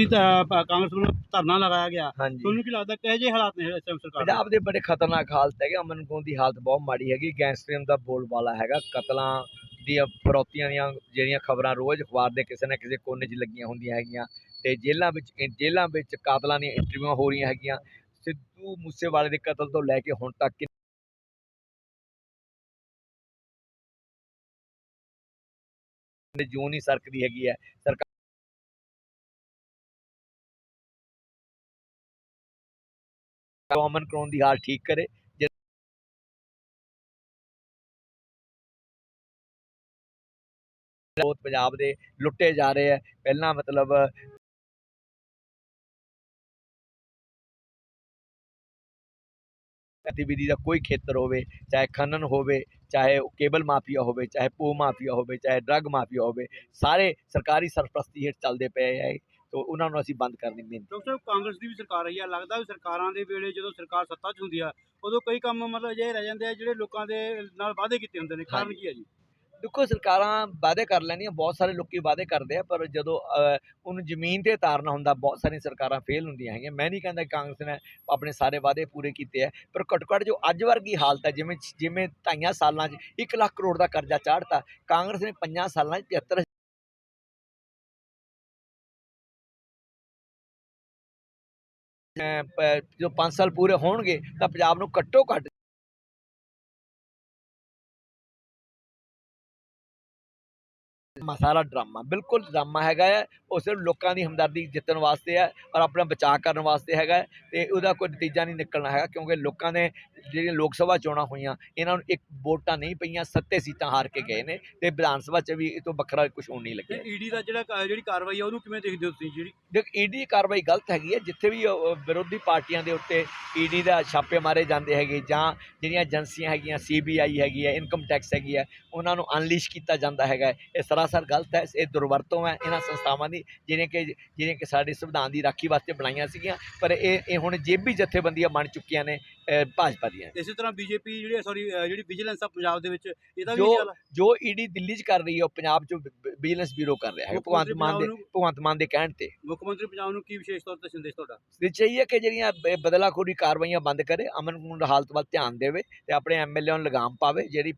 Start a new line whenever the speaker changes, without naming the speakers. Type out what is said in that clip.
ਤੁਸੀਂ ਤਾਂ ਕਾਂਗਰਸ ਵੱਲੋਂ ਧਰਨਾ ਲਗਾਇਆ ਗਿਆ।
ਹਾਂਜੀ।
ਤੁਹਾਨੂੰ ਕੀ ਲੱਗਦਾ ਕਿਹੋ ਜਿਹੇ ਹਾਲਾਤ ਨੇ ਇਸ ਟਾਈਮ ਸਰਕਾਰ ਦੇ?
ਪੰਜਾਬ ਦੇ ਬੜੇ ਖਤਰਨਾਕ ਹਾਲਤ ਹੈਗੇ ਅਮਨ ਗੋਂਦ ਦੀ ਹਾਲਤ ਬਹੁਤ ਮਾੜੀ ਹੈਗੀ ਗੈਂਗਸਟਰਿਜ਼ਮ ਦਾ ਬੋਲਬਾਲਾ ਹੈਗਾ ਕਤਲਾਂ ਦੀਆਂ ਫਰੌਤੀਆਂ ਦੀਆਂ ਜਿਹੜੀਆਂ ਖਬਰਾਂ ਰੋਜ਼ ਅਖਬਾਰ ਦੇ ਕਿਸੇ ਨਾ ਕਿਸੇ ਕੋਨੇ 'ਚ ਲੱਗੀਆਂ ਹੁੰਦੀਆਂ ਹੈਗੀਆਂ ਤੇ ਜੇਲ੍ਹਾਂ ਵਿੱਚ ਜੇਲ੍ਹਾਂ ਵਿੱਚ ਕਾਤਲਾਂ ਦੀਆਂ ਇੰਟਰਵਿਊਆਂ ਹੋ ਰਹੀਆਂ ਹੈਗੀਆਂ ਸਿੱਧੂ ਮੂਸੇਵਾਲੇ ਦੇ ਕਤਲ ਤੋਂ ਲੈ ਕੇ ਹੁਣ ਤੱਕ ਕਿੰਨੇ ਜੂਨ ਨਹੀਂ ਸਰਕਦੀ ਹੈਗੀ ਹੈ ਸਰਕਾਰ ਅਮਨ ਕਰਾਉਣ ਦੀ ਹਾਲ ਠੀਕ ਕਰੇ ਬਹੁਤ ਪੰਜਾਬ ਦੇ ਲੁੱਟੇ ਜਾ ਰਹੇ ਆ, ਪਹਿਲਾਂ ਮਤਲਬ ਗਤੀਵਿਧੀ ਦਾ ਕੋਈ ਖੇਤਰ ਹੋਵੇ, ਚਾਹੇ ਖਨਨ ਹੋਵੇ, ਚਾਹੇ ਕੇਬਲ ਮਾਫੀਆ ਹੋਵੇ, ਚਾਹੇ ਪੋ ਮਾਫੀਆ ਹੋਵੇ, ਚਾਹੇ ਡਰੱਗ ਮਾਫੀਆ ਹੋਵੇ, ਸਾਰੇ ਸਰਕਾਰੀ ਸਰਪ੍ਰਸਤੀ ਹੇਠ ਚੱਲਦੇ ਪਏ ਹੈ ਤੋ ਉਹਨਾਂ ਨੂੰ ਅਸੀਂ ਬੰਦ ਕਰਨ ਬੇਨਤੀ
ਡਾਕਟਰ ਸਾਹਿਬ ਕਾਂਗਰਸ ਦੀ ਵੀ ਸਰਕਾਰ ਰਹੀ ਆ ਲੱਗਦਾ ਵੀ ਸਰਕਾਰਾਂ ਦੇ ਵੇਲੇ ਜਦੋਂ ਸਰਕਾਰ ਸੱਤਾ 'ਚ ਹੁੰਦੀ ਆ ਉਦੋਂ ਕਈ ਕੰਮ ਮਤਲਬ ਅਜਿਹੇ ਰਹਿ ਜਾਂਦੇ ਆ ਜਿਹੜੇ ਲੋਕਾਂ ਦੇ ਨਾਲ ਵਾਅਦੇ ਕੀਤੇ ਹੁੰਦੇ ਨੇ। ਕਾਰਨ ਕੀ ਹੈ ਜੀ?
ਦੇਖੋ ਸਰਕਾਰਾਂ ਵਾਅਦੇ ਕਰ ਲੈਂਦੀਆਂ ਬਹੁਤ ਸਾਰੇ ਲੋਕੀ ਵਾਅਦੇ ਕਰਦੇ ਆ ਪਰ ਜਦੋਂ ਉਹਨੂੰ ਜ਼ਮੀਨ ਤੇ ਉਤਾਰਨਾ ਹੁੰਦਾ ਬਹੁਤ ਸਾਰੀਆਂ ਸਰਕਾਰਾਂ ਫੇਲ ਹੁੰਦੀਆਂ ਹੈਗੀਆਂ। ਮੈਂ ਨਹੀਂ ਕਹਿੰਦਾ ਕਾਂਗਰਸ ਨੇ ਆਪਣੇ ਸਾਰੇ ਵਾਅਦੇ ਪੂਰੇ ਕੀਤੇ ਆ ਪਰ ਘੱਟੋ ਘੱਟ ਜੋ ਅੱਜ ਵਰਗੀ ਹਾਲਤ ਹੈ ਜਿਵੇਂ ਜਿਵੇਂ ਢਾਈਆਂ ਸਾਲਾਂ 'ਚ 1 ਲੱਖ ਕਰੋੜ ਦਾ ਕਰਜ਼ਾ ਚਾੜਤਾ ਕਾਂਗਰਸ ਨੇ ਪੰਜਾਂ ਸਾਲਾਂ 'ਚ 73 ਜੋ 5 ਸਾਲ ਪੂਰੇ ਹੋਣਗੇ ਤਾਂ ਪੰਜਾਬ ਨੂੰ ਘੱਟੋ ਘੱਟ ਸਾਰਾ ਡਰਾਮਾ ਬਿਲਕੁਲ ਡਰਾਮਾ ਹੈਗਾ ਹੈ ਉਹ ਸਿਰਫ ਲੋਕਾਂ ਦੀ ਹਮਦਰਦੀ ਜਿੱਤਣ ਵਾਸਤੇ ਹੈ ਔਰ ਆਪਣਾ ਬਚਾਅ ਕਰਨ ਵਾਸਤੇ ਹੈਗਾ ਤੇ ਉਹਦਾ ਕੋਈ ਨਤੀਜਾ ਨਹੀਂ ਨਿਕਲਣਾ ਹੈਗਾ ਕਿਉਂਕਿ ਲੋਕਾਂ ਨੇ ਜਿਹੜੀਆਂ ਲੋਕ ਸਭਾ ਚੋਣਾਂ ਹੋਈਆਂ ਇਹਨਾਂ ਨੂੰ ਇੱਕ ਵੋਟਾਂ ਨਹੀਂ ਪਈਆਂ ਸੱਤੇ ਸੀਟਾਂ ਹਾਰ ਕੇ ਗਏ ਨੇ ਤੇ ਵਿਧਾਨ ਸਭਾ 'ਚ ਵੀ ਇਹ ਤੋਂ ਵੱਖਰਾ ਕੁਝ ਹੋਣ ਨਹੀਂ ਲੱਗਿਆ
ਈਡੀ ਦਾ ਜਿਹੜਾ ਜਿਹੜੀ ਕਾਰਵਾਈ ਆ ਉਹਨੂੰ ਕਿਵੇਂ ਦੇਖਦੇ ਹੋ ਤੁਸੀਂ ਜਿਹੜੀ
ਦੇਖ ਈਡੀ ਕਾਰਵਾਈ ਗਲਤ ਹੈਗੀ ਹੈ ਜਿੱਥੇ ਵੀ ਵਿਰੋਧੀ ਪਾਰਟੀਆਂ ਦੇ ਉੱਤੇ ਈਡੀ ਦਾ ਛਾਪੇ ਮਾਰੇ ਜਾਂਦੇ ਹੈਗੇ ਜਾਂ ਜਿਹੜੀਆਂ ਏਜੰਸੀਆਂ ਹੈਗੀਆਂ ਸੀਬੀਆਈ ਹੈਗੀ ਹੈ ਇਨਕਮ ਟੈਕਸ ਹੈਗੀ ਹੈ ਉਹਨਾਂ ਨੂੰ ਅਨਲੀਸ਼ ਕੀਤਾ ਜਾਂਦਾ ਹੈਗਾ ਹੈ। ਇਹ ਸਰਾਸਰ ਗਲਤ ਹੈ ਇਹ ਦੁਰਵਰਤੋਂ ਹੈ ਇਹਨਾਂ ਸੰਸਥਾਵਾਂ ਦੀ ਜਿਹੜੀਆਂ ਕਿ ਜਿਹੜੀਆਂ ਕਿ ਸਾਡੇ ਸੰਵਿਧਾਨ ਦੀ ਰਾਖੀ ਵਾਸਤੇ ਬਣਾਈਆਂ ਸੀਗੀਆਂ ਪਰ ਇਹ ਇਹ ਹੁਣ ਜੇਬੀ ਜਥੇਬੰਦੀਆਂ ਬਣ ਚੁੱਕੀਆਂ ਨੇ ਭਾਜਪਾ ਦੀਆਂ।
ਇਸੇ ਤਰ੍ਹਾਂ ਬੀਜੇਪੀ ਜਿਹੜੀ ਸੌਰੀ ਜਿਹੜੀ ਵਿਜੀਲੈਂਸ ਆ ਪੰਜਾਬ ਦੇ ਵਿੱਚ ਇਹਦਾ ਵੀ
ਜੋ- ਈਡੀ ਦਿੱਲੀ 'ਚ ਕਰ ਰਹੀ ਹੈ ਉਹ ਪੰਜਾਬ 'ਚ ਵਿਜੀਲੈਂਸ ਬਿਊਰੋ ਕਰ ਰਿਹਾ ਹੈ ਭਗਵੰਤ ਮਾਨ ਦੇ ਭਗਵੰਤ ਮਾਨ ਦੇ ਕਹਿਣ ਤੇ।
ਮੁੱਖ ਮੰਤਰੀ ਪੰਜਾਬ ਨੂੰ ਕੀ ਵਿਸ਼ੇਸ਼ ਤੌਰ ਤੇ ਸੰਦੇਸ਼ ਤੁਹਾਡਾ?
ਇਹ ਚਾਹੀਏ ਕਿ ਜਿਹੜੀਆਂ ਬਦਲਾਖੋਰੀ ਕਾਰਵਾਈਆਂ ਬੰਦ ਕਰੇ ਅਮਨ ਕਾਨੂੰਨ ਹਾਲਤ ਵੱਲ ਧਿਆਨ ਦੇਵੇ ਤੇ ਆਪਣੇ ਐਮਐਲਏ ਨੂੰ ਲਗਾਮ ਪਾਵੇ ਜਿਹੜੀ